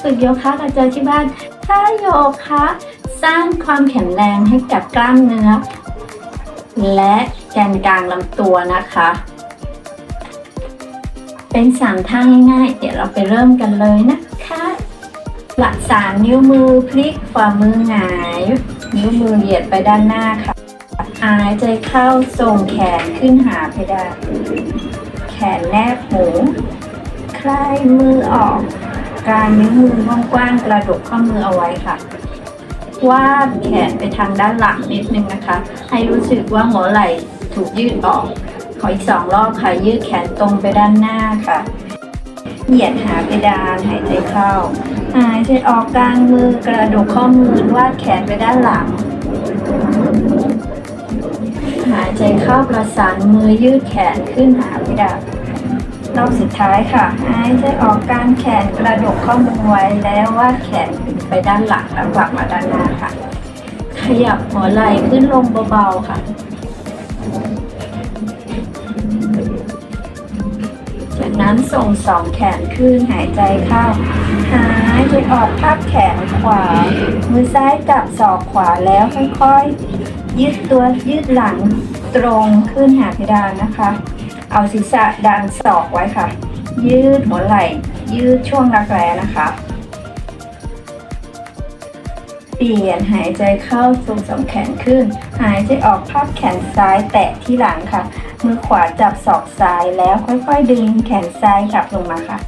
ฝึกโยคะกับเจอที่บ้านถ้าโยคะสร้างความแข็งแรงให้กับกล้ามเนื้อ และแกนกลางลำตัวนะคะ เป็นสามท่าง่ายๆ เดี๋ยวเราไปเริ่มกันเลยนะคะหลักสามนิ้วมือพลิกฝ่ามือหงาย นิ้วมือเหยียดไปด้านหน้าค่ะหายใจเข้าส่งแขนขึ้นหาเพดานแขนแนบหูคลายมือออก การนิ้วมือกว้างกระดกข้อมือเอาไว้ค่ะ วาดแขนไปทางด้านหลังนิดนึงนะคะ ให้รู้สึกว่าหัวไหล่ถูกยืดออก ขออีกสองรอบค่ะ ยืดแขนตรงไปด้านหน้าค่ะ เหยียดหาเพดานหายใจเข้า หายใจออกกลางมือกระดกข้อมือวาดแขนไปด้านหลังหายใจเข้าประสานมือยืดแขนขึ้นหาเพดาน รอบสุดท้ายค่ะหายใจออกกางแขนกระดกข้อมือไว้แล้วว่าแขนไปด้านหลังแล้วกลับมาด้านหน้าค่ะ ขยับหัวไหล่ขึ้นลงเบาๆค่ะจากนั้นส่งสองแขนขึ้นหายใจเข้าหายใจออกพับแขนขวา มือซ้ายจับศอกขวาแล้วค่อยๆยืดตัวยืดหลังตรงขึ้นหาเพดานนะคะ เอาศีรษะดันศอกไว้ค่ะ ยืดหัวไหล่ ยืดช่วงรักแร้นะคะ เปลี่ยนหายใจเข้าส่งสองแขนขึ้น หายใจออกพับแขนซ้ายแตะที่หลังค่ะ มือขวาจับศอกซ้ายแล้วค่อยๆ ดึงแขนซ้ายกลับลงมาค่ะ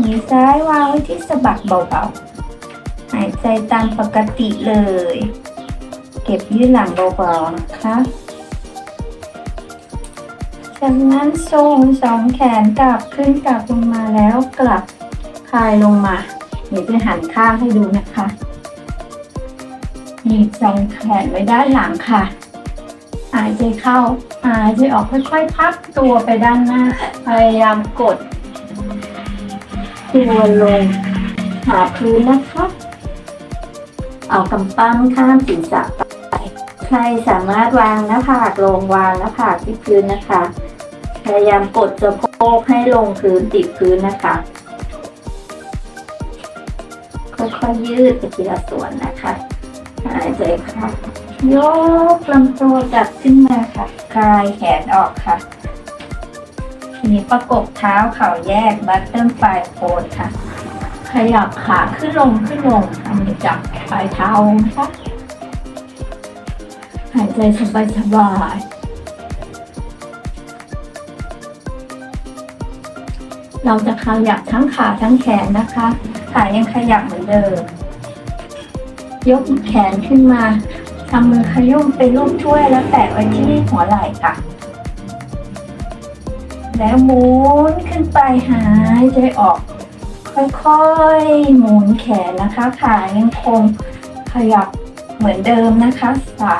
มือซ้ายวางไว้ที่สะบักเบาๆ หายใจตามปกติเลย เก็บยืดหลังเบาๆนะคะ จากนั้นส่งสองแขนกลับขึ้นกลับลงมาแล้วกลับคลายลงมาเดี๋ยวจะหันข้างให้ดูนะคะหนีบสองแขนไว้ด้านหลังค่ะ หายใจเข้า หายใจออกค่อยๆ พับตัวไปด้านหน้า พยายามกดตัวลงหาพื้นนะคะ เอากำปั้นข้ามศีรษะ ใครสามารถวางหน้าผากลงวางหน้าผากที่พื้นนะคะ พยายามกดสะโพกให้ลงพื้นติดพื้นนะคะ ค่อยๆยืดไปทีละส่วนนะคะหายใจเข้ายกลำตัวกลับขึ้นมาค่ะคลายแขนออกค่ะทีนี้ประกบเท้าเข่าแยกบัตเติ้ลปลายโคนค่ะ ขยับขาขึ้นลงขึ้นลงทำจับปลายเท้านะคะ หายใจสบายสบายๆเราจะขยับทั้งขาทั้งแขนนะคะ ขายังขยับเหมือนเดิม ยกแขนขึ้นมาทำมือขยุ่มเป็นรูปถ้วยแล้วแตะไว้ที่หัวไหล่ค่ะ แล้วหมุนขึ้นไปหายใจออก ค่อยๆ หมุนแขนนะคะ ขายังคงขยับ เหมือนเดิมนะคะสา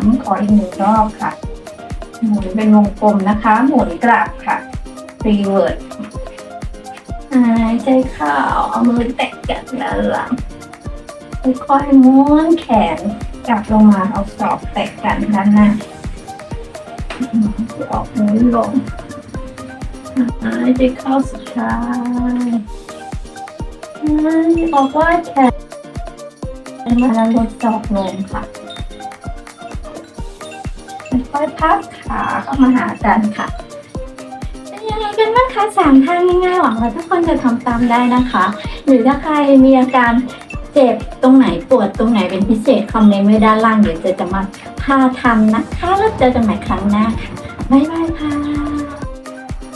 มขออีกหนึ่งรอบค่ะ หมุนเป็นวงกลมนะคะ หมุนกลับค่ะรีเวิร์ดหายใจเข้าเอามือแตะกันด้านหลังค่อยๆม้วนแขนกลับลงมาเอาศอกแตะกันด้านหน้าออกมือลงหายใจเข้าสุดท้ายหายใจออกว่าแขน มาแล้วลดอกลงค่ะค่อยพับขาเข้ามาหากันค่ะเป็นยังไงกันบ้างคะสามท่าง่ายๆหวังว่าทุกคนจะทำตามได้นะคะ หรือถ้าใครมีอาการเจ็บตรงไหนปวดตรงไหนเป็นพิเศษคอมเมนต์ไว้ด้านล่างเดี๋ยวจะจะมาพาทำนะคะแล้วเจอกันใหม่ครั้งหน้าค่ะบ๊ายบายค่ะ